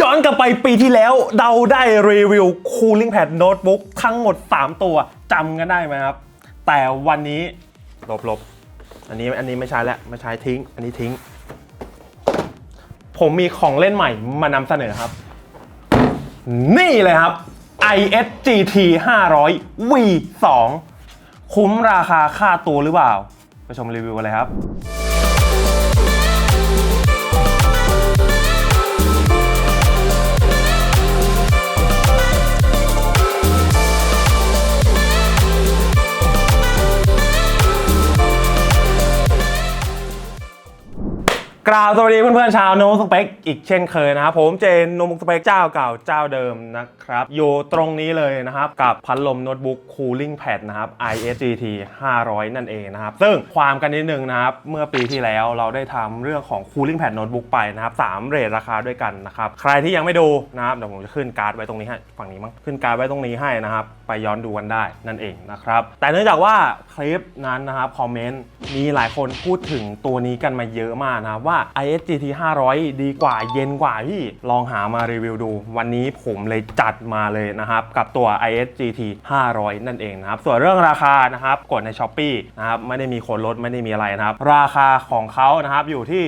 ย้อนกลับไปปีที่แล้วเราได้รีวิว Cooling Pad Notebook ทั้งหมด 3 ตัวจำกันได้ไหมครับ แต่วันนี้ลบลบอันนี้อันนี้ไม่ใช้แล้วไม่ใช้ทิ้ง อันนี้ทิ้ง ผมมีของเล่นใหม่มานำเสนอครับ นี่เลยครับ ISGT 500 V2 คุ้มราคาค่าตัวหรือเปล่า ไปชมรีวิวกันเลยครับ กราบสวัสดีเพื่อนๆชาวโนสเปกอีกเช่นเคยนะครับผมเจนโนมสเปกเจ้าเก่าเจ้าเดิมนะครับอยู่ตรงนี้เลยนะครับ กับพัดลมโน้ตบุ๊ก Cooling Pad นะครับ ISGT 500 นั่นเองนะครับ ซึ่งความกันนิดนึงนะครับ เมื่อปีที่แล้วเราได้ทำเรื่องของ Cooling Pad Notebook ไปนะครับ3เรทราคาด้วยกันนะครับ ใครที่ยังไม่ดูนะครับเดี๋ยวผมจะขึ้นการ์ดไว้ตรงนี้ให้ฝั่งนี้มั้งขึ้นการ์ดไว้ตรงนี้ให้นะครับไปย้อนดูกันได้นั่นเองนะครับแต่เนื่องจากว่าคลิปนั้นนะครับคอมเมนต์มีหลายคนพูดถึงตัวนี้กันมาเยอะมากนะครับว่า ISGT 500 ดีกว่าเย็นกว่าพี่ ลองหามารีวิวดู วันนี้ผมเลยจัดมาเลยนะครับ กับตัว ISGT 500 นั่นเองนะครับ ส่วนเรื่องราคานะครับ กดใน s h อ p e e นะครับ ไม่ได้มีโคนลดไม่ได้มีอะไรนะครับ ราคาของเขานะครับอยู่ที่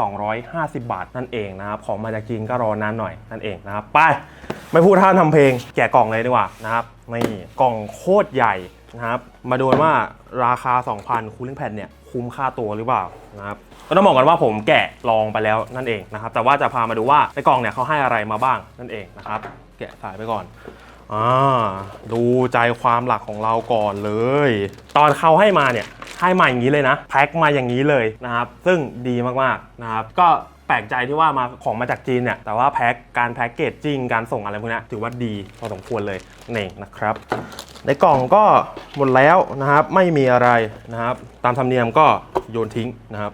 2,250 บาทนั่นเองนะครับ ของมาจากจีนก็รอนานหน่อยนั่นเองนะครับ ไป ไม่พูดท่าทำเพลง แกะกล่องเลยดีกว่านะครับ นี่ กล่องโคตรใหญ่นะครับ มาดูว่าราคา 2,000คูลิ่งแผ่นเนี่ย คุ้มค่าตัวหรือเปล่านะครับก็ต้องบอกกันว่าผมแกะลองไปแล้วนั่นเองนะครับ แต่ว่าจะพามาดูว่าในกล่องเนี่ยเขาให้อะไรมาบ้างนั่นเองนะครับ แกะสายไปก่อนอ่าดูใจความหลักของเราก่อนเลย ตอนเขาให้มาเนี่ยให้มาอย่างนี้เลยนะแพ็คมาอย่างนี้เลยนะครับ ซึ่งดีมากๆนะครับ ก็ แปลกใจที่ว่ามาของมาจากจีนเนี่ยแต่ว่าแพ็คการแพ็กเกจจริงการส่งอะไรพวกนี้ถือว่าดีพอสมควรเลยนี่นะครับ ในกล่องก็หมดแล้วนะครับไม่มีอะไรนะครับ ตามธรรมเนียมก็โยนทิ้งนะครับ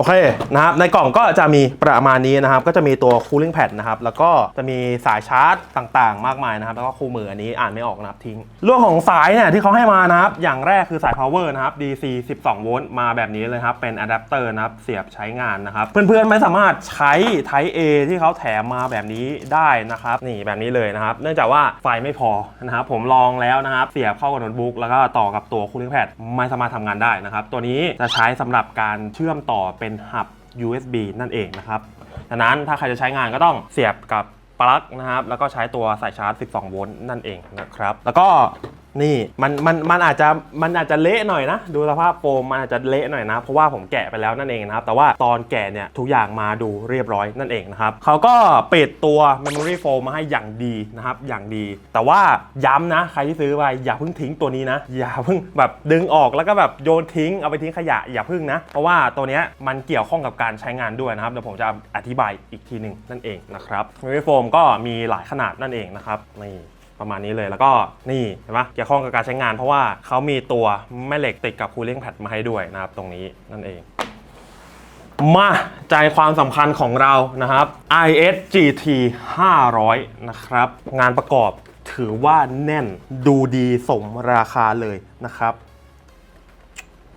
โอเคนะครับในกล่องก็จะมีประมาณนี้นะครับก็จะมีตัว cooling pad นะครับแล้วก็จะมีสายชาร์จต่างๆ มากมายนะครับแล้วก็คู่มืออันนี้อ่านไม่ออกนะครับทิ้งเรื่องของสายเนี่ยที่เขาให้มานะครับอย่างแรกคือสาย power นะครับ DC 12 โวลต์มาแบบนี้เลยครับเป็นอะแดปเตอร์นะครับเสียบใช้งานนะครับเพื่อนๆไม่สามารถใช้ Type A ที่เขาแถมมาแบบนี้ได้นะครับนี่แบบนี้เลยนะครับเนื่องจากว่าไฟไม่พอนะครับผมลองแล้วนะครับเสียบเข้ากับโน้ตบุ๊กแล้วก็ต่อกับตัว cooling pad ไม่สามารถทำงานได้นะครับตัวนี้จะใช้สำหรับการเชื่อมต่อเป็นหับ USB นั่นเองนะครับดังนั้นถ้าใครจะใช้งานก็ต้องเสียบกับปลั๊กนะครับแล้วก็ใช้ตัวสายชาร์จ 12 โวลต์นั่นเองนะครับ แล้วก็ นี่มันมันมันอาจจะมันอาจจะเละหน่อยนะ ดูสภาพโฟมมันอาจจะเละหน่อยนะ เพราะว่าผมแกะไปแล้วนั่นเองนะครับ แต่ว่าตอนแกะเนี่ยทุกอย่างมาดูเรียบร้อยนั่นเองนะครับเขาก็ปิดตัว Memory Foam มาให้อย่างดีนะครับ อย่างดี แต่ว่าย้ำนะ ใครที่ซื้อไปอย่าเพิ่งทิ้งตัวนี้นะ อย่าเพิ่งแบบดึงออกแล้วก็แบบโยนทิ้งเอาไปทิ้งขยะอย่าเพิ่งนะ เพราะว่าตัวเนี้ยมันเกี่ยวข้องกับการใช้งานด้วยนะครับเดี๋ยวผมจะอธิบายอีกทีหนึ่งนั่นเองนะครับ Memory Foam ก็มีหลายขนาดนั่นเองนะครับนี่ ประมาณนี้เลย แล้วก็นี่เห็นปะเกี่ยวข้องกับการใช้งานเพราะว่าเขามีตัวแม่เหล็กติดกับ cooling pad มาให้ด้วยนะครับ ตรงนี้นั่นเอง มาใจความสำคัญของเรานะครับ ISGT 500 นะครับ งานประกอบถือว่าแน่นดูดีสมราคาเลยนะครับ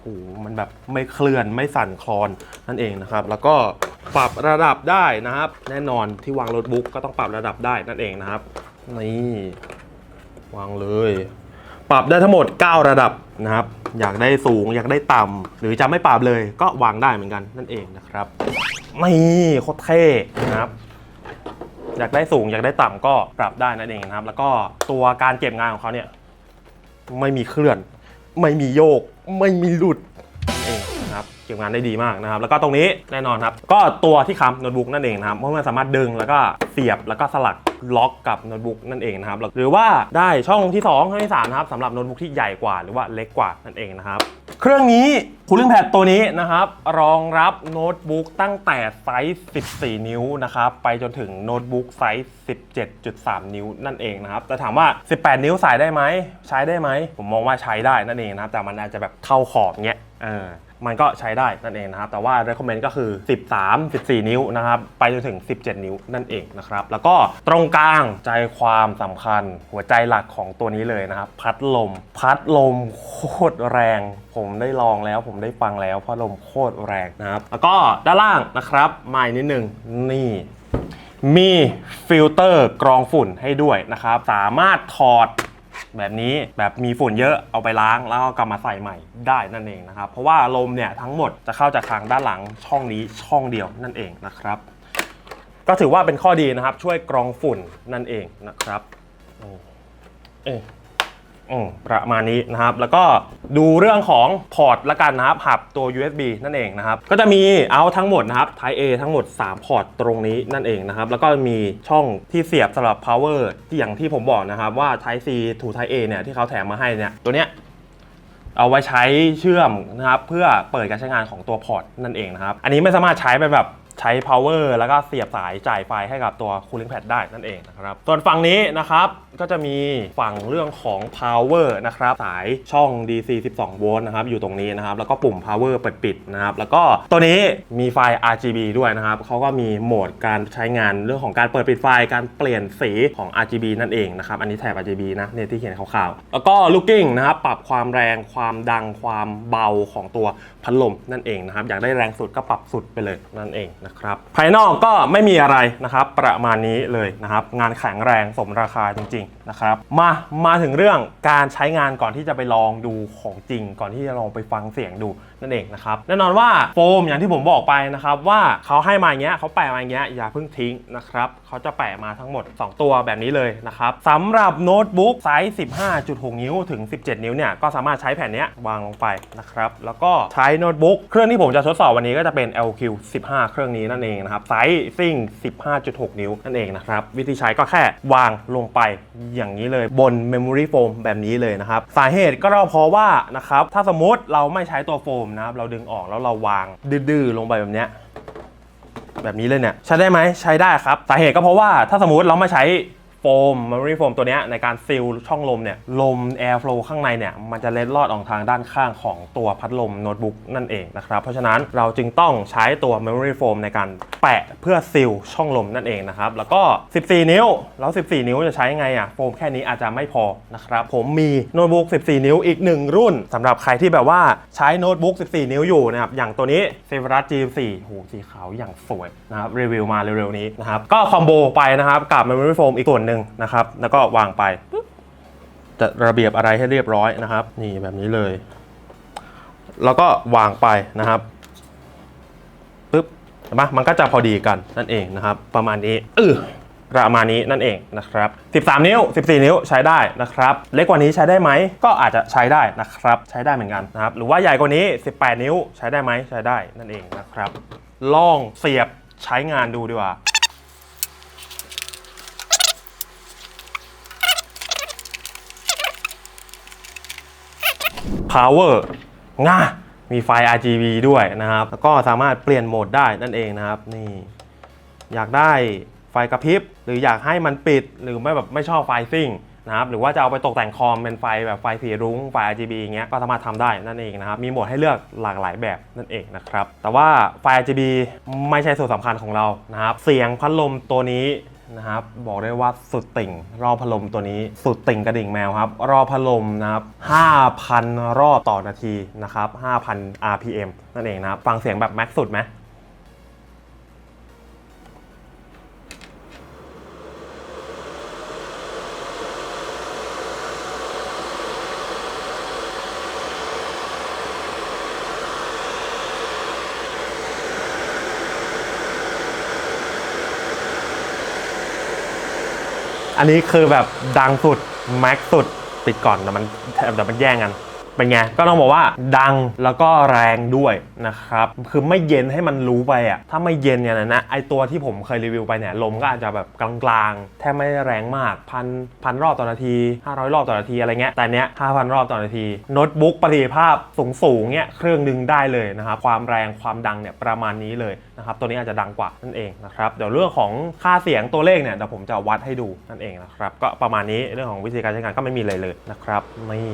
โอ้โหมันแบบไม่เคลื่อนไม่สั่นคลอนนั่นเองนะครับ แล้วก็ปรับระดับได้นะครับ แน่นอนที่วางโน้ตบุ๊กก็ต้องปรับระดับได้นั่นเองนะครับ นี่ วางเลย ปรับได้ทั้งหมด 9 ระดับนะครับ อยากได้สูงอยากได้ต่ำหรือจะไม่ปรับเลยก็วางได้เหมือนกันนั่นเองนะครับนี่โคตรเท่นะครับอยากได้สูงอยากได้ต่ำก็ปรับได้นั่นเองนะครับ แล้วก็ตัวการเก็บงานของเขาเนี่ย ไม่มีเคลื่อน ไม่มีโยก ไม่มีหลุดนั่นเอง ก็บงานได้ดีมากนะครับ แล้วก็ตรงนี้แน่นอนครับ ก็ตัวที่ค้ำโน้ตบุ๊กนั่นเองนะครับเพราะมันสามารถดึงแล้วก็เสียบแล้วก็สลักล็อกกับโน้ตบุ๊กนั่นเองนะครับ หรือว่าได้ช่องที่2ช่องที่3นะครับสำหรับโน้ตบุ๊กที่ใหญ่กว่าหรือว่าเล็กกว่านั่นเองนะครับ เครื่องนี้ Cooling Pad ตัวนี้นะครับ รองรับโน้ตบุ๊กตั้งแต่ไซส์ 14 นิ้วนะครับ ไปจนถึงโน้ตบุ๊กไซส์ 17.3 นิ้วนั่นเองนะครับแต่ถามว่า 18 นิ้วใส่ได้ไหม ใช้ได้ไหม ผมมองว่าใช้ได้นั่นเองนะครับ แต่มันอาจจะแบบเข้าขอบเงี้ย เออ มันก็ใช้ได้นั่นเองนะครับ แต่ว่า recommend ก็คือ 13 14 นิ้วนะครับ ไปจนถึง 17 นิ้วนั่นเองนะครับ แล้วก็ตรงกลางใจความสำคัญ หัวใจหลักของตัวนี้เลยนะครับ พัดลม พัดลมโคตรแรง ผมได้ลองแล้ว ผมได้ฟังแล้วพัดลมโคตรแรงนะครับ แล้วก็ด้านล่างนะครับมาอีกนิดนึงนี่มีฟิลเตอร์กรองฝุ่นให้ด้วยนะครับ สามารถถอด แบบนี้แบบมีฝุ่นเยอะเอาไปล้างแล้วก็กลับมาใส่ใหม่ได้นั่นเองนะครับ เพราะว่าลมเนี่ยทั้งหมดจะเข้าจากทางด้านหลังช่องนี้ช่องเดียวนั่นเองนะครับ ก็ถือว่าเป็นข้อดีนะครับช่วยกรองฝุ่นนั่นเองนะครับเออ ประมาณนี้นะครับ แล้วก็ดูเรื่องของพอร์ตละกันนะครับหับตัว USB นั่นเองนะครับ ก็จะมีเอาทั้งหมดนะครับ Type A ทั้งหมด 3 พอร์ตตรงนี้นั่นเองนะครับ แล้วก็มีช่องที่เสียบสำหรับ power ที่อย่างที่ผมบอกนะครับว่า Type C to Type A เนี่ยที่เขาแถมมาให้เนี่ยตัวเนี้ยเอาไว้ใช้เชื่อมนะครับเพื่อเปิดการใช้งานของตัวพอร์ตนั่นเองนะครับ อันนี้ไม่สามารถใช้ไปแบบ ใช้ power แล้วก็เสียบสายจ่ายไฟให้กับตัว cooling pad ได้นั่นเองนะครับ ส่วนฝั่งนี้นะครับก็จะมีฝั่งเรื่องของ power นะครับสายช่อง DC 12 โวลต์นะครับอยู่ตรงนี้นะครับ แล้วก็ปุ่ม power เปิดปิดนะครับแล้วก็ตัวนี้มีไฟ RGB ด้วยนะครับเขาก็มีโหมดการใช้งานเรื่องของการเปิดปิดไฟการเปลี่ยนสีของ RGB นั่นเองนะครับอันนี้แถบ RGB นะเนี่ยที่เขียนคร่าวๆแล้วก็ looking นะครับปรับความแรงความดังความเบาของตัวพัดลมนั่นเองนะครับอยากได้แรงสุดก็ปรับสุดไปเลยนั่นเองนะครับภายนอกก็ไม่มีอะไรนะครับ ประมาณนี้เลยนะครับ งานแข็งแรงสมราคาจริงๆนะครับมามาถึงเรื่องการใช้งานก่อนที่จะไปลองดูของจริง ก่อนที่จะลองไปฟังเสียงดูนั่นเองนะครับแน่นอนว่าโฟมอย่างที่ผมบอกไปนะครับว่าเขาให้มาอย่างเงี้ยเขาแปะมาอย่างเงี้ยอย่าเพิ่งทิ้งนะครับเขาจะแปะมาทั้งหมด 2 ตัวแบบนี้เลยนะครับสำหรับโน้ตบุ๊กไซส์ 15.6 นิ้วถึง 17 นิ้วเนี่ยก็สามารถใช้แผ่นนี้วางลงไปนะครับแล้วก็ใช้โน้ตบุ๊กเครื่องที่ผมจะทดสอบวันนี้ก็จะเป็น LQ 15 เครื่องนี้นั่นเองนะครับไซส์ซิ่ง 15.6 นิ้วนั่นเองนะครับวิธีใช้ก็แค่วางลงไปอย่างนี้เลยบน Memory Foam แบบนี้เลยนะครับ สาเหตุก็เพราะว่านะครับถ้าสมมติเราไม่ใช้ตัวโฟมนะครับเราดึงออกแล้วเราวางดื้อๆลงไปแบบเนี้ยแบบนี้เลยเนี่ยใช้ได้ไหมใช้ได้ครับ สาเหตุก็เพราะว่าถ้าสมมติเราไม่ใช้ โฟม memory foam ตัวนี้ในการซีลช่องลมเนี่ยลม air flow ข้างในเนี่ยมันจะเล็ดลอดออกทางด้านข้างของตัวพัดลมโน้ตบุ๊กนั่นเองนะครับ เพราะฉะนั้นเราจึงต้องใช้ตัว memory foam ในการแปะเพื่อซีลช่องลมนั่นเองนะครับ แล้วก็ 14 นิ้ว แล้ว 14 นิ้วจะใช้ยังไงอะโฟมแค่นี้อาจจะไม่พอนะครับผมมีโน้ตบุ๊ก 14 นิ้วอีก 1 รุ่นสำหรับใครที่แบบว่าใช้โน้ตบุ๊ก 14 นิ้วอยู่นะครับอย่างตัวนี้ s e v e r u s G4 โหสีขาวอย่างสวยนะครับรีวิวมาเร็วๆนี้นะครับก็คอมโบไปนะครับกับ Memory Foam อีกส่วนหนึ่งนะครับ แล้วก็วางไปจะระเบียบอะไรให้เรียบร้อยนะครับ นี่แบบนี้เลย แล้วก็วางไปนะครับปึ๊บเห็นปะมันก็จะพอดีกันนั่นเองนะครับ ประมาณนี้เออประมาณนี้นั่นเองนะครับ 13 นิ้ว 14 นิ้วใช้ได้นะครับ เล็กกว่านี้ใช้ได้ไหม ก็อาจจะใช้ได้นะครับ ใช้ได้เหมือนกันนะครับ หรือว่าใหญ่กว่านี้ 18 นิ้วใช้ได้ไหม ใช้ได้นั่นเองนะครับ ลองเสียบใช้งานดูดีกว่า power ง่ามีไฟ RGB ด้วยนะครับ แล้วก็สามารถเปลี่ยนโหมดได้นั่นเองนะครับ นี่ อยากได้ไฟกระพริบ หรืออยากให้มันปิด หรือไม่แบบไม่ชอบไฟซิ่งนะครับ หรือว่าจะเอาไปตกแต่งคอมเป็นไฟแบบไฟสีรุ้ง ไฟ RGB อย่างเงี้ย ก็สามารถทำได้นั่นเองนะครับ มีโหมดให้เลือกหลากหลายแบบนั่นเองนะครับ แต่ว่าไฟ RGB ไม่ใช่ส่วนสำคัญของเรา นะครับ เสียงพัดลมตัวนี้ นะครับ บอกได้ว่าสุดติ่ง รอบพัดลมตัวนี้สุดติ่งกระดิ่งแมวครับ รอบพัดลมนะครับ 5,000 รอบต่อนาทีนะครับ 5,000 RPM นั่นเองนะครับ ฟังเสียงแบบแม็กสุดไหม อันนี้คือแบบดังสุดแม็กสุดปิดก่อนแต่มันแต่มันแย่งกัน เป็นไง ก็ต้องบอกว่าดังแล้วก็แรงด้วยนะครับ คือไม่เย็นให้มันรู้ไปอะ ถ้าไม่เย็นเนี่ยนะ ไอตัวที่ผมเคยรีวิวไปเนี่ย ลมก็อาจจะแบบกลางๆ แทบไม่ได้แรงมากพันพันรอบต่อนาที 500 รอบต่อนาทีอะไรเงี้ย แต่เนี้ย 5,000 รอบต่อนาทีโน้ตบุ๊กประสิทธิภาพสูงๆเนี่ยเครื่องหนึ่งได้เลยนะครับ ความแรงความดังเนี่ยประมาณนี้เลยนะครับ ตัวนี้อาจจะดังกว่านั่นเองนะครับ เดี๋ยวเรื่องของค่าเสียงตัวเลขเนี่ยเดี๋ยวผมจะวัดให้ดูนั่นเองนะครับ ก็ประมาณนี้เรื่องของวิธีการใช้งานก็ไม่มีอะไรเลยนะครับนี่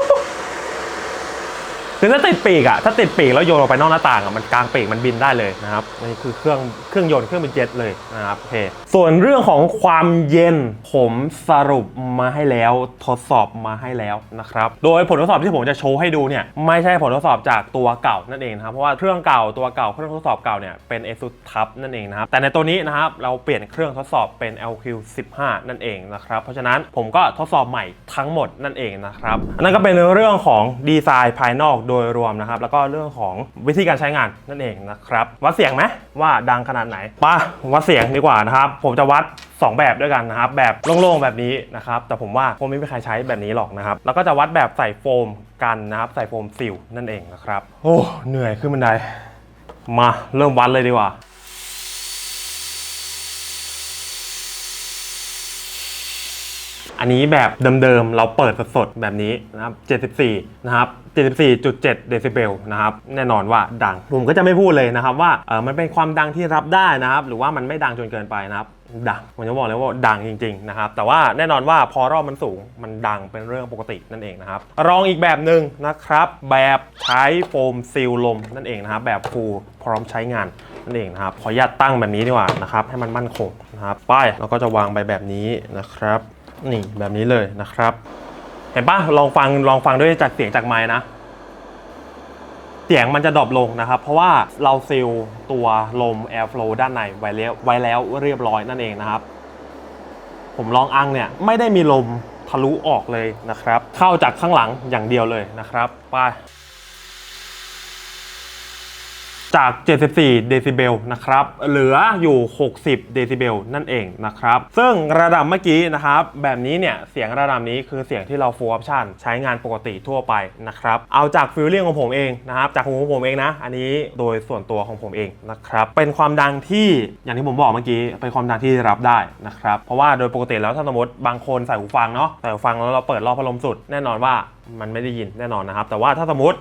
คือถ้าติดปีกอะถ้าติดปีกแล้วโยนออกไปนอกหน้าต่างอะมันกลางปีกมันบินได้เลยนะครับนี่คือเครื่องเครื่องยนต์เครื่องบินเจ็ตเลยนะครับโอเคส่วนเรื่องของความเย็นผมสรุปมาให้แล้วทดสอบมาให้แล้วนะครับโดยผลทดสอบที่ผมจะโชว์ให้ดูเนี่ยไม่ใช่ผลทดสอบจากตัวเก่านั่นเองนะครับเพราะว่าเครื่องเก่าตัวเก่าเครื่องทดสอบเก่าเนี่ยเป็น ASUS TUF นั่นเองนะครับแต่ในตัวนี้นะครับเราเปลี่ยนเครื่องทดสอบเป็น LQ15 นั่นเองนะครับเพราะฉะนั้นผมก็ทดสอบใหม่ทั้งหมดนั่นเองนะครับนนั่นก็เป็นเรื่องของดีไซน์ภายนอกโดยรวมนะครับ แล้วก็เรื่องของวิธีการใช้งานนั่นเองนะครับ วัดเสียงไหมว่าดังขนาดไหนปะวัดเสียงดีกว่านะครับ ผมจะวัด 2 แบบด้วยกันนะครับ แบบโล่งๆแบบนี้นะครับ แต่ผมว่าคงไม่มีใครใช้แบบนี้หรอกนะครับ แล้วก็จะวัดแบบใส่โฟมกันนะครับ ใส่โฟมซิลนั่นเองนะครับ โอ้ เหนื่อยขึ้นบันได มาเริ่มวัดเลยดีกว่า อันนี้แบบเดิมๆ เราเปิดสดๆ แบบนี้นะครับ 74 นะครับ 74.7 เดซิเบลนะครับแน่นอนว่าดัง ผมก็จะไม่พูดเลยนะครับว่าเออมันเป็นความดังที่รับได้นะครับ หรือว่ามันไม่ดังจนเกินไปนะครับดังผมจะบอกเลยว่าดังจริงๆนะครับแต่ว่าแน่นอนว่าพอรอบมันสูงมันดังเป็นเรื่องปกตินั่นเองนะครับรองอีกแบบหนึ่งนะครับ แบบใช้โฟมซีลลมนั่นเองนะครับแบบฟูพร้อมใช้งานนั่นเองนะครับขออนุญาตตั้งแบบนี้ดีกว่านะครับให้มันมั่นคงนะครับป้ายเราก็จะวางไปแบบนี้นะครับ นี่แบบนี้เลยนะครับ เห็นปะลองฟังลองฟังด้วยจากเสียงจากไม้นะ เสียงมันจะดรอปลงนะครับ เพราะว่าเราซีลตัวลม airflow ด้านในไว้แล้วไว้แล้วเรียบร้อยนั่นเองนะครับ ผมลองอังเนี่ยไม่ได้มีลมทะลุออกเลยนะครับ เข้าจากข้างหลังอย่างเดียวเลยนะครับ ไป จาก 74 เดซิเบลนะครับ เหลืออยู่ 60 เดซิเบลนั่นเองนะครับ ซึ่งระดับเมื่อกี้นะครับ แบบนี้เนี่ย เสียงระดับนี้คือเสียงที่เรา full option ใช้งานปกติทั่วไปนะครับ เอาจากฟิลลิ่งของผมเองนะครับ จากหูของผมเองนะ อันนี้โดยส่วนตัวของผมเองนะครับ เป็นความดังที่อย่างที่ผมบอกเมื่อกี้ เป็นความดังที่รับได้นะครับ เพราะว่าโดยปกติแล้วถ้าสมมติบางคนใส่หูฟังเนาะ ใส่หูฟังแล้วเราเปิดรอบพัดลมสุด แน่นอนว่ามันไม่ได้ยินแน่นอนนะครับ แต่ว่าถ้าสมมติ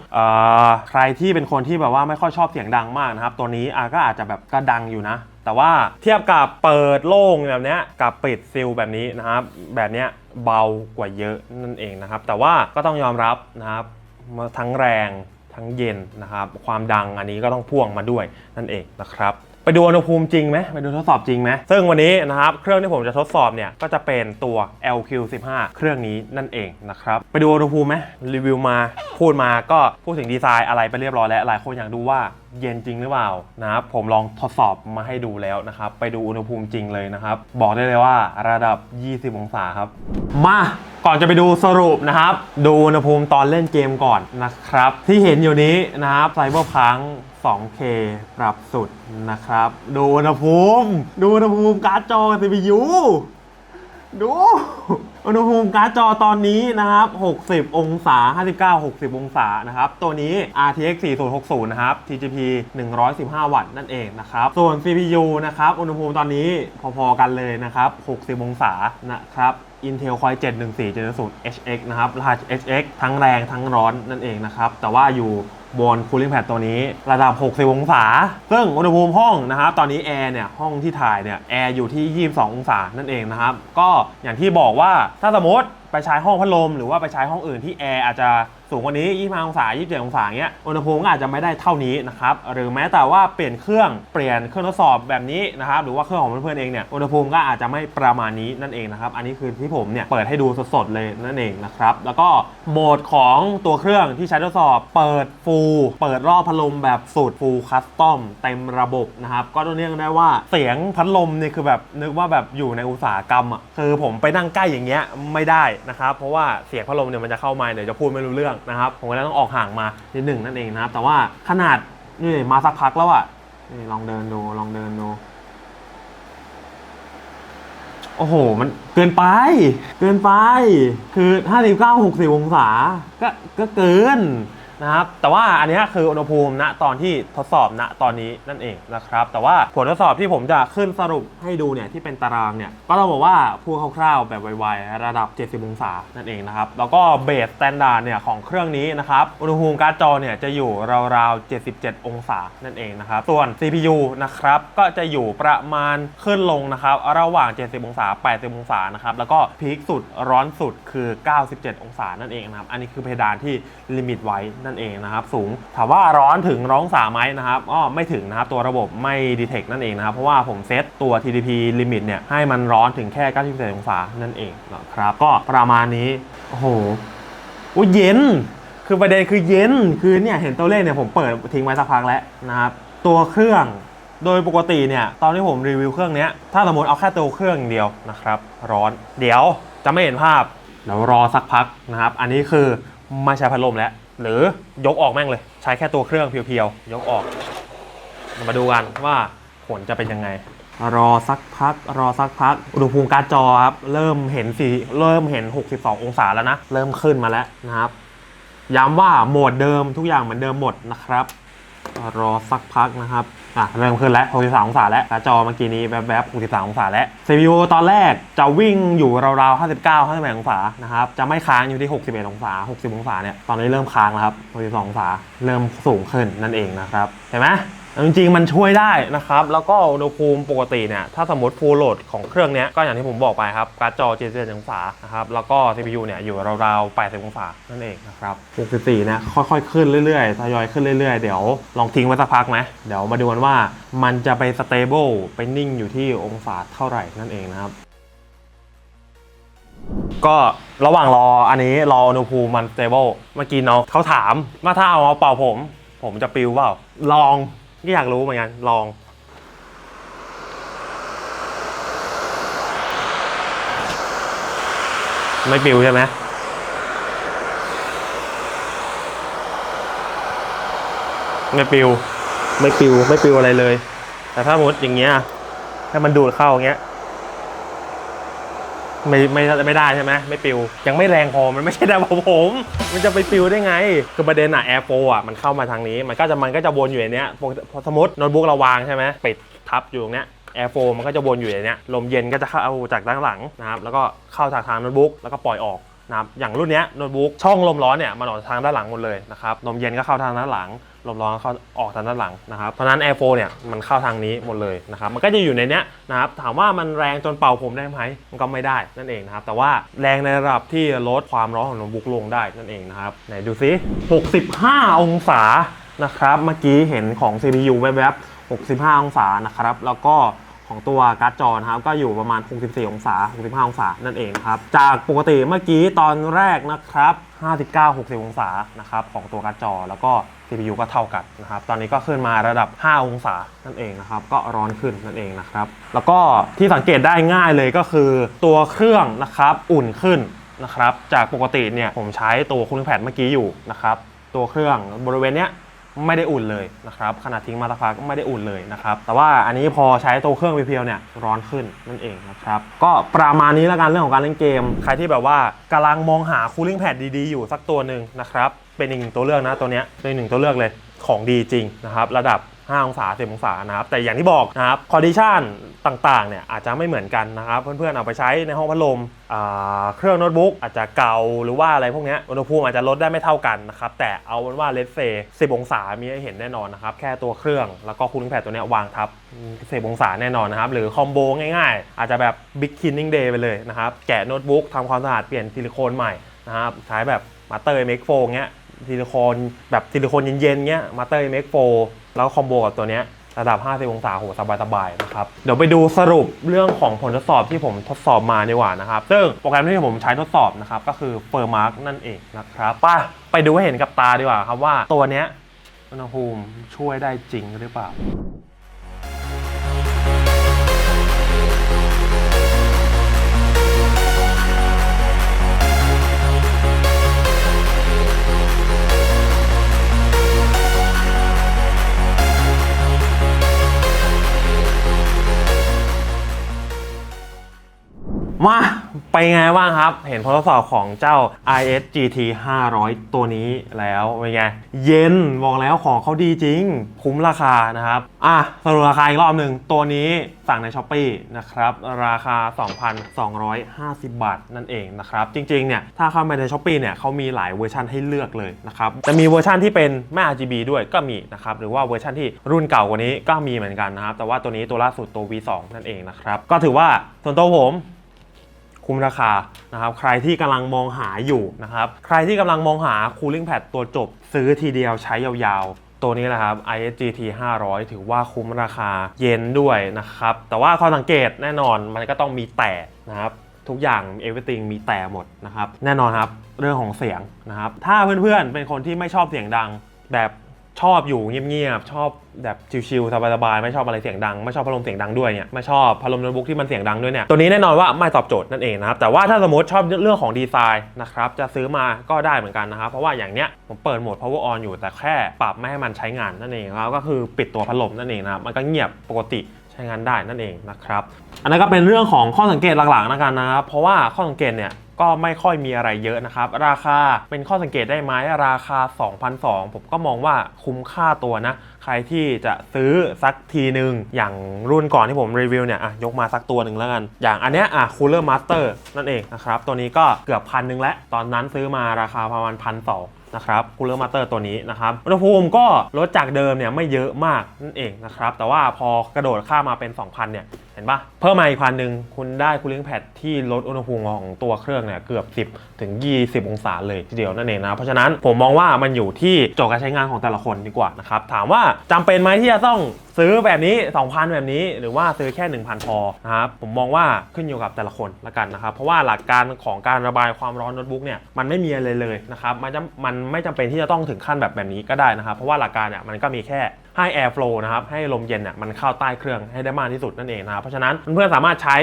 ใครที่เป็นคนที่แบบว่าไม่ค่อยชอบเสียงดังมากนะครับ ตัวนี้ก็อาจจะแบบก็ดังอยู่นะ แต่ว่าเทียบกับเปิดโล่งแบบนี้กับปิดซิลแบบนี้นะครับ แบบนี้เบากว่าเยอะนั่นเองนะครับ แต่ว่าก็ต้องยอมรับนะครับทั้งแรงทั้งเย็นนะครับ ความดังอันนี้ก็ต้องพ่วงมาด้วยนั่นเองนะครับ ไปดูอุณหภูมิจริงไหมไปดูทดสอบจริงไหมซึ่งวันนี้นะครับเครื่องที่ผมจะทดสอบเนี่ยก็จะเป็นตัว LQ15 เครื่องนี้นั่นเองนะครับไปดูอุณหภูมิไหมรีวิวมาพูดมาก็พูดถึงดีไซน์อะไรไปเรียบร้อยแล้วหลายคนอยากดูว่าเย็นจริงหรือเปล่านะครับผมลองทดสอบมาให้ดูแล้วนะครับไปดูอุณหภูมิจริงเลยนะครับ บอกได้เลยว่าระดับ 20 องศาครับ มาก่อนจะไปดูสรุปนะครับ ดูอุณหภูมิตอนเล่นเกมก่อนนะครับ ที่เห็นอยู่นี้นะครับไซเบอร์พัง 2K ปรับสุดนะครับ ดูอุณหภูมิ ดูอุณหภูมิการ์ดจอ CPU ดู อุณหภูมิการ์ดจอตอนนี้นะครับ 60 องศา 59 60 องศานะครับ ตัวนี้ RTX 4060 นะครับ TGP 115 วัตต์นั่นเองนะครับ ส่วน CPU นะครับ อุณหภูมิตอนนี้พอๆกันเลยนะครับ 60 องศานะครับ Intel Core 7 1470 HX นะครับรหัส HX ทั้งแรงทั้งร้อนนั่นเองนะครับ แต่ว่าอยู่ บนคูลิ่งแพดตัวนี้ระดับ 60 องศา ซึ่งอุณหภูมิห้องนะครับตอนนี้แอร์เนี่ยห้องที่ถ่ายเนี่ยแอร์อยู่ที่ 22 องศานั่นเองนะครับก็อย่างที่บอกว่าถ้าสมมติ ไปใช้ห้องพัดลมหรือว่าไปใช้ห้องอื่นที่แอร์อาจจะสูงกว่านี้25องศา27องศาเงี้ยอุณหภูมิก็อาจจะไม่ได้เท่านี้นะครับหรือแม้แต่ว่าเปลี่ยนเครื่องเปลี่ยนเครื่องทดสอบแบบนี้นะครับหรือว่าเครื่องของเพื่อนๆเองเนี่ยอุณหภูมิก็อาจจะไม่ประมาณนี้นั่นเองนะครับอันนี้คือที่ผมเนี่ยเปิดให้ดูสดๆเลยนั่นเองนะครับแล้วก็โหมดของตัวเครื่องที่ใช้ทดสอบ เปิดฟูลเปิดรอบพัดลมแบบสุดฟูลคัสตอมเต็มระบบนะครับก็ต้องเรียกได้ว่าเสียงพัดลมเนี่ยคือแบบนึกว่าแบบอยู่ในอุตสาหกรรมอะคือผมไปนั่งใกล้อย่างเงี้ยไม่ได้นะครับเพราะว่าเสียงพัดลมเนี่ยมันจะเข้ามาเดี๋ยวจะพูดไม่รู้เรื่องนะครับผมก็เลยต้องออกห่างมานิดหนึ่งนั่นเองนะครับแต่ว่าขนาดนี่มาสักพักแล้วอะนี่ลองเดินดูลองเดินดูโอ้โห มันเกินไป เกินไป คือ 59 60 องศา ก็ ก็เกิน นะครับ แต่ว่าอันนี้คืออุณหภูมิณตอนที่ทดสอบณตอนนี้นั่นเองนะครับ แต่ว่าผลทดสอบที่ผมจะขึ้นสรุปให้ดูเนี่ยที่เป็นตารางเนี่ย ก็ต้องบอกว่าพูดคร่าวๆแบบไวๆระดับ 70 องศานั่นเองนะครับ แล้วก็เบสสแตนดาร์ดเนี่ยของเครื่องนี้นะครับ อุณหภูมิการ์ดจอเนี่ยจะอยู่ราวๆ 77 องศานั่นเองนะครับ ส่วน CPU นะครับก็จะอยู่ประมาณขึ้นลงนะครับระหว่าง 70 องศา 80 องศานะครับ แล้วก็พีคสุดร้อนสุดคือ 97 องศานั่นเองนะครับ อันนี้คือเพดานที่ลิมิตไว้นั่นนั่นเองนะครับสูงถามว่าร้อนถึงร้องสาไหมนะครับอ้อไม่ถึงนะครับตัวระบบไม่ดีเทคนั่นเองนะครับเพราะว่าผมเซตตัว TDP limit เนี่ยให้มันร้อนถึงแค่90องศานั่นเองนะครับก็ประมาณนี้โอ้โหอุ้ยเย็น คือประเด็นคือเย็น คือเนี่ยเห็นตัวเลขเนี่ยผมเปิดทิ้งไว้สักพักแล้วนะครับ ตัวเครื่อง โดยปกติเนี่ยตอนที่ผมรีวิวเครื่องนี้ถ้าสมมติเอาแค่ตัวเครื่องอย่างเดียวนะครับ ร้อน เดี๋ยวจะไม่เห็นภาพ เดี๋ยวรอสักพักนะครับ อันนี้คือไม่ใช้พัดลมแล้ว หรือยกออกแม่งเลย ใช้แค่ตัวเครื่องเพียวๆ ยกออก มาดูกันว่าผลจะเป็นยังไง รอสักพัก รอสักพัก อุณหภูมิการจอครับ เริ่มเห็นสีเริ่มเห็น 62 องศาแล้วนะ เริ่มขึ้นมาแล้วนะครับ ย้ำว่าโหมดเดิมทุกอย่างเหมือนเดิมหมดนะครับ รอสักพักนะครับอะเริ่มขึ้นแล้ว 63 องศาแล้วจอเมื่อกี้นี้แวบๆ63 องศาแล้ว CPU ตอนแรกจะวิ่งอยู่ราวๆ 59 58องศานะครับ จะไม่ค้างอยู่ที่ 61 องศา 60 องศาเนี่ย ตอนนี้เริ่มค้างแล้วครับ62 องศา เริ่มสูงขึ้นนั่นเองนะครับ เห็นไหม จริงๆ มันช่วยได้นะครับ แล้วก็อุณหภูมิปกติเนี่ย ถ้าสมมติ full load ของเครื่องเนี้ย ก็อย่างที่ผมบอกไปครับ การ์ดจอ77องศานะครับ แล้วก็ CPU เนี่ย อยู่ราวๆ80องศานั่นเองนะครับ64เนี่ยค่อยๆ ขึ้นเรื่อยๆ ทยอยขึ้นเรื่อยๆ เดี๋ยวลองทิ้งไว้สักพักไหม เดี๋ยวมาดูกันว่ามันจะไป stable ไปนิ่งอยู่ที่องศาเท่าไหร่นั่นเองนะครับก็ระหว่างรออันนี้รออุณหภูมิมัน stable เมื่อกี้น้องเขาถามว่าถ้าเอามาเป่าผม ผมจะปิวเปล่าลอง ก็อยากรู้เหมือนกัน ลอง ไม่ปิวใช่ไหมไม่ปิว ไม่ปิว ไม่ปิวอะไรเลย แต่ถ้าสมมติอย่างเงี้ย ถ้ามันดูดเข้าอย่างเงี้ย ไม่ไม่ไม่ได้ใช่ไหมไม่ปิว ยังไม่แรงพอมันไม่ใช่ดาวผม มันจะไปปิวได้ไง คือประเด็นอะแอร์โฟอะมันเข้ามาทางนี้ มันก็จะมันก็จะวนอยู่ในเนี้ยสมมติโน้ตบุ๊กเราวางใช่ไหมปิดทับอยู่ตรงเนี้ยแอร์โฟมันก็จะวนอยู่ในเนี้ยลมเย็นก็จะเข้าจากด้านหลังนะครับแล้วก็เข้าจากทางโน้ตบุ๊กแล้วก็ปล่อยออกนะครับอย่างรุ่นเนี้ยโน้ตบุ๊กช่องลมร้อนเนี่ยมันออกทางด้านหลังหมดเลยนะครับลมเย็นก็เข้าทางด้านหลัง ลมร้อนเข้าออกทางด้านหลังนะครับเพราะนั้น Air 4เนี่ยมันเข้าทางนี้หมดเลยนะครับมันก็จะอยู่ในเนี้ยนะครับถามว่ามันแรงจนเป่าผมได้ไหมมันก็ไม่ได้นั่นเองนะครับแต่ว่าแรงในระดับที่ลดความร้อนของโน้ตบุ๊กลงได้นั่นเองนะครับไหนดูซิ 65 องศานะครับเมื่อกี้เห็นของ CPU แวบๆ65 องศานะครับแล้วก็ของตัวการ์ดจอนะครับก็อยู่ประมาณ 64 องศา 65 องศา นั่นเองครับ จากปกติเมื่อกี้ตอนแรกนะครับ 59 60 องศานะครับของตัวการ์ดจอแล้วก็ CPU ก็เท่ากันนะครับตอนนี้ก็ขึ้นมาระดับ 5 องศานั่นเองนะครับก็ร้อนขึ้นนั่นเองนะครับแล้วก็ที่สังเกตได้ง่ายเลยก็คือตัวเครื่องนะครับอุ่นขึ้นนะครับจากปกติเนี่ยผมใช้ตัวคูลิ่งแพดเมื่อกี้อยู่นะครับตัวเครื่องบริเวณเนี้ยไม่ได้อุ่นเลยนะครับขนาดทิ้งมาสักพักก็ไม่ได้อุ่นเลยนะครับแต่ว่าอันนี้พอใช้ตัวเครื่องเพียวเนี่ยร้อนขึ้นนั่นเองนะครับก็ประมาณนี้ล้วกันเรื่องของการเล่นเกม ใครที่แบบว่ากำลังมองหาคูลิ่งแพดดีๆอยู่สักตัวหนึ่งนะครับ เป็นอีกหนึ่งตัวเลือกนะตัวเนี้ยเป็นอีกหนึ่งตัวเลือกเลยของดีจริงนะครับระดับ5องศา10องศานะครับแต่อย่างที่บอกนะครับคอดิชันต่างๆเนี่ยอาจจะไม่เหมือนกันนะครับเพื่อนๆเอาไปใช้ในห้องพัดลมเครื่องโน้ตบุ๊กอาจจะเก่าหรือว่าอะไรพวกนี้อุณหภูมิอาจจะลดได้ไม่เท่ากันนะครับแต่เอาเป็นว่าเลสเซ10 องศามีให้เห็นแน่นอนนะครับแค่ตัวเครื่องแล้วก็คูลิ่งแพดตัวนี้วางทับ10องศาแน่นอนนะครับหรือคอมโบง่ายๆ อาจจะแบบบิ๊กคินนิ่งเดย์ไปเลยนะครับแกะโน้ตบุ๊กทำความสะอาดเปลี่ยนซิลิโคนใหม่นะครับใช้แบบมาเตอร์เมกโฟเงี้ย ซิลิโคนแบบซิลิโคนเย็นๆเงี้ยมาเตอร์เมกโฟแล้วคอมโบกับตัวเนี้ยระดับ 50 องศาโหสบายๆนะครับ เดี๋ยวไปดูสรุปเรื่องของผลทดสอบที่ผมทดสอบมาดีกว่านะครับ ซึ่งโปรแกรมที่ผมใช้ทดสอบนะครับ ก็คือ f i r m a r k นั่นเองนะครับไป้าไปดูให้เห็นกับตาดีกว่าครับว่าตัวเนี้ยอุณหภูมิช่วยได้จริงหรือเปล่า มาไปไงบ้างครับ เห็นผลทดสอบของเจ้า IS GT 500 ตัวนี้แล้วเป็นไง เย็นบอกแล้วของเขาดีจริง คุ้มราคานะครับ อะสรุปราคาอีกรอบหนึ่งตัวนี้สั่งใน s h อ p e e นะครับ ราคา 2,250 บาทนั่นเองนะครับ จริงๆเนี่ยถ้าเข้ามาใน s h อ p e e เนี่ยเขามีหลายเวอร์ชันให้เลือกเลยนะครับจะมีเวอร์ชันที่เป็นไม่ RGB ด้วยก็มีนะครับหรือว่าเวอร์ชันที่รุ่นเก่ากว่านี้ก็มีเหมือนกันนะครับแต่ว่าตัวนี้ตัวล่าสุดตัว V2 นั่นเองนะครับก็ถือว่าส่วนตัวผม คุ้มราคานะครับใครที่กำลังมองหาอยู่นะครับใครที่กำลังมองหา cooling pad ตัวจบ ซื้อทีเดียวใช้ยาวๆ ตัวนี้แหละครับ ISGT 500 ถือว่าคุ้มราคาเย็นด้วยนะครับ แต่ว่าข้อสังเกตแน่นอนมันก็ต้องมีแต่นะครับทุกอย่าง everything มีแต่หมดนะครับแน่นอนครับเรื่องของเสียงนะครับถ้าเพื่อนๆเป็นคนที่ไม่ชอบเสียงดังแบบ ชอบอยู่เงียบๆชอบแบบชิลๆสบายๆไม่ชอบอะไรเสียงดังไม่ชอบพัดลมเสียงดังด้วยเนี่ยไม่ชอบพัดลมโน้ตบุ๊กที่มันเสียงดังด้วยเนี่ยตัวนี้แน่นอนว่าไม่ตอบโจทย์นั่นเองนะครับแต่ว่าถ้าสมมติชอบเรื่องของดีไซน์นะครับจะซื้อมาก็ได้เหมือนกันนะครับเพราะว่าอย่างเนี้ยผมเปิดโหมด power on อยู่แต่แค่ปรับไม่ให้มันใช้งานนั่นเองแล้วก็คือปิดตัวพัดลมนั่นเองนะครับมันก็เงียบปกติใช้งานได้นั่นเองนะครับอันนั้นก็เป็นเรื่องของข้อสังเกตหลักๆนะกันนะครับเพราะว่าข้อสังเกตเนี่ย ก็ไม่ค่อยมีอะไรเยอะนะครับ ราคาเป็นข้อสังเกตได้ไหมราคา2,200ผมก็มองว่าคุ้มค่าตัวนะ ใครที่จะซื้อสักทีหนึ่งอย่างรุ่นก่อนที่ผมรีวิวเนี่ยอะยกมาสักตัวหนึ่งแล้วกัน อย่างอันเนี้ยอะ Cooler Master นั่นเองนะครับ ตัวนี้ก็เกือบพันหนึ่งแล้ว ตอนนั้นซื้อมาราคาประมาณพันสองนะครับคูลเลอร์มาสเตอร์ตัวนี้นะครับอุณหภูมิก็ลดจากเดิมเนี่ยไม่เยอะมากนั่นเองนะครับ แต่ว่าพอกระโดดข้ามาเป็น 2,000 เนี่ย ห็นปะเพิ่มมาอีกพันหนึ่งคุณได้คูลิ่งแพดที่ลดอุณหภูมิของตัวเครื่องเนี่ยเกือบ 10 ถึง 20 องศาเลยทีเดียวนั่นเองนะ เพราะฉะนั้นผมมองว่ามันอยู่ที่โจทย์การใช้งานของแต่ละคนดีกว่านะครับ ถามว่าจำเป็นไหมที่จะต้องซื้อแบบนี้ 2,000 แบบนี้ หรือว่าซื้อแค่ 1,000 พอนะครับ ผมมองว่าขึ้นอยู่กับแต่ละคนละกันนะครับ เพราะว่าหลักการของการระบายความร้อนโน้ตบุ๊กเนี่ยมันไม่มีอะไรเลยนะครับ มันจะมันไม่จำเป็นที่จะต้องถึงขั้นแบบแบบนี้ก็ได้นะครับ เพราะว่าหลักการเนี่ยมันก็มีแค่ให้ air flow นะครับให้ลมเย็นเนี่ยมันเข้าใต้เครื่องให้ได้มากที่สุดนั่นเองนะครับเพราะฉะนั้นเพื่อนๆสามารถใช้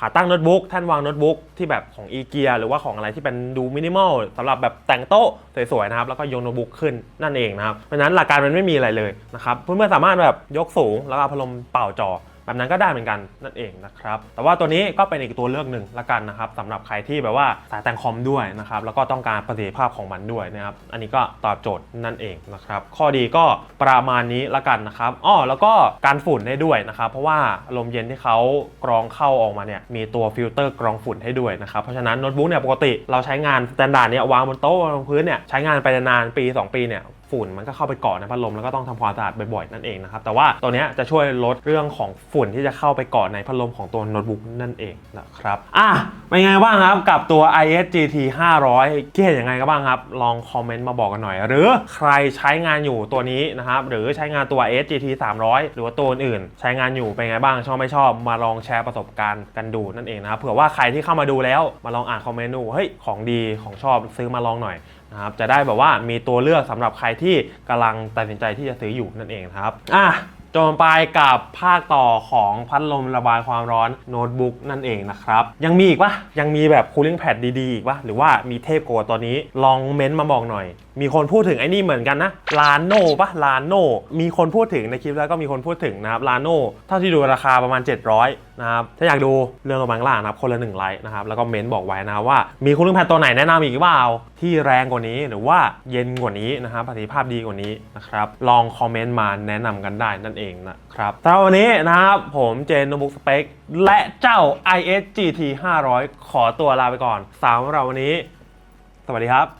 ขาตั้งโน้ตบุ๊กแท่นวางโน้ตบุ๊กที่แบบของอีเกียหรือว่าของอะไรที่เป็นดูมินิมอลสำหรับแบบแต่งโต๊ะสวยๆนะครับแล้วก็โยนโน้ตบุ๊กขึ้นนั่นเองนะครับเพราะฉะนั้นหลักการมันไม่มีอะไรเลยนะครับเพื่อนๆสามารถแบบยกสูงแล้วก็เอาพัดลมเป่าจอ แบบนั้นก็ได้เหมือนกันนั่นเองนะครับ แต่ว่าตัวนี้ก็เป็นอีกตัวเลือกหนึ่งละกันนะครับสำหรับใครที่แบบว่าสายแต่งคอมด้วยนะครับแล้วก็ต้องการประสิทธิภาพของมันด้วยนะครับอันนี้ก็ตอบโจทย์นั่นเองนะครับข้อดีก็ประมาณนี้ละกันนะครับอ้อแล้วก็การฝุ่นได้ด้วยนะครับเพราะว่าลมเย็นที่เขากรองเข้าออกมาเนี่ยมีตัวฟิลเตอร์กรองฝุ่นให้ด้วยนะครับเพราะฉะนั้นโน้ตบุ๊กเนี่ยปกติเราใช้งานสแตนดาร์ดเนี่ยวางบนโต๊ะบนพื้นเนี่ยใช้งานไปนานปี 2 ปีเนี่ย ฝุ่นมันก็เข้าไปเกาะในพัดลมแล้วก็ต้องทำความสะอาดบ่อยๆนั่นเองนะครับแต่ว่าตัวนี้จะช่วยลดเรื่องของฝุ่นที่จะเข้าไปเกาะในพัดลมของตัวโน้ตบุ๊กนั่นเองนะครับอะเป็นไงบ้างครับกับตัว ISGT 500คิดเห็นยังไงกันบ้างครับลองคอมเมนต์มาบอกกันหน่อย หรือใครใช้งานอยู่ตัวนี้นะครับหรือใช้งานตัว ISGT 300 หรือว่าตัวอื่น ใช้งานอยู่เป็นไงบ้างชอบไม่ชอบมาลองแชร์ประสบการณ์กันดูนั่นเองนะครับเผื่อว่าใครที่เข้ามาดูแล้วมาลองอ่านคอมเมนต์ดูเฮ้ยของดีของชอบซื้อมาลองหน่อย นะครับจะได้แบบว่ามีตัวเลือกสำหรับใครที่กำลังตัดสินใจที่จะซื้ออยู่นั่นเองครับอะ จนไปกับภาคต่อของพัดลมระบายความร้อนโน้ตบุ๊กนั่นเองนะครับ ยังมีอีกปะยังมีแบบ cooling pad ดีๆอีกปะหรือว่ามีเทพกว่าตัวนี้ลองเม้นต์มาบอกหน่อย มีคนพูดถึงไอ้นี่เหมือนกันนะลานโน่ปะลานโน่มีคนพูดถึงในคลิปแล้วก็มีคนพูดถึงนะครับลานโน่เท่าที่ดูราคาประมาณ 700นะครับถ้าอยากดูเรื่องลงมางล่างนะครับคนละหนึ่งไลค์นะครับแล้วก็เม้นต์บอกไว้นะว่า มีคูลิ่งแพดตัวไหนแนะนำอีกเปล่าที่แรงกว่านี้หรือว่าเย็นกว่านี้นะครับประสิทธิภาพดีกว่านี้นะครับลองคอมเมนต์มาแนะนำกันได้นั่นเองนะครับสำหรับวันนี้นะครับ ผมเจนโนบุกสเปคและเจ้า IS GT 500 ขอตัวลาไปก่อนสำหรับวันนี้ สวัสดีครับ